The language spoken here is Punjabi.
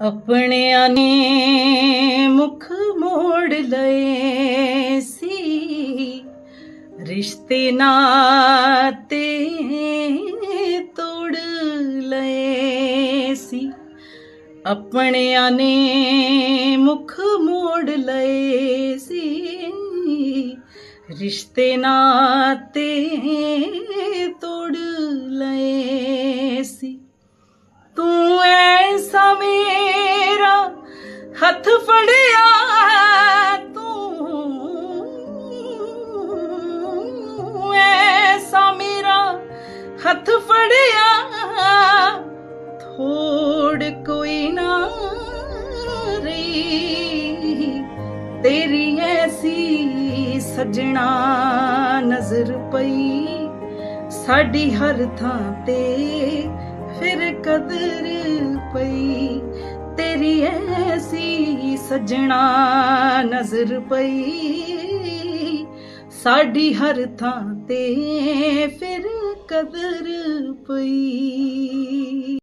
ਆਪਣਿਆਂ ਨੇ ਮੁਖ ਮੋੜ ਲਏ ਸੀ। ਰਿਸ਼ਤੇ ਨਾਤੇ ਤੋੜ ਲਏ ਸੀ। ਆਪਣਿਆਂ ਨੇ ਮੁਖ ਮੋੜ ਲਏ ਸੀ। ਰਿਸ਼ਤੇ ਨਾਤੇ ਤੋੜ ਹੱਥ ਫੜਿਆ ਤੂੰ। ਐਸਾ ਮੇਰਾ ਹੱਥ ਫੜਿਆ। ਥੋੜ ਕੋਈ ਨਾ ਰਹੀ। ਤੇਰੀ ਐਸੀ ਸਜਣਾ ਨਜ਼ਰ ਪਈ। ਸਾਡੀ ਹਰ ਥਾਂ ਤੇ ਫਿਰ ਕਦਰ ਤੇਰੀ ਐਸੀ ਸਜਣਾ ਨਜ਼ਰ ਪਈ। ਸਾਡੀ ਹਰ ਥਾਂ ਤੇ ਫਿਰ ਕਦਰ ਪਈ।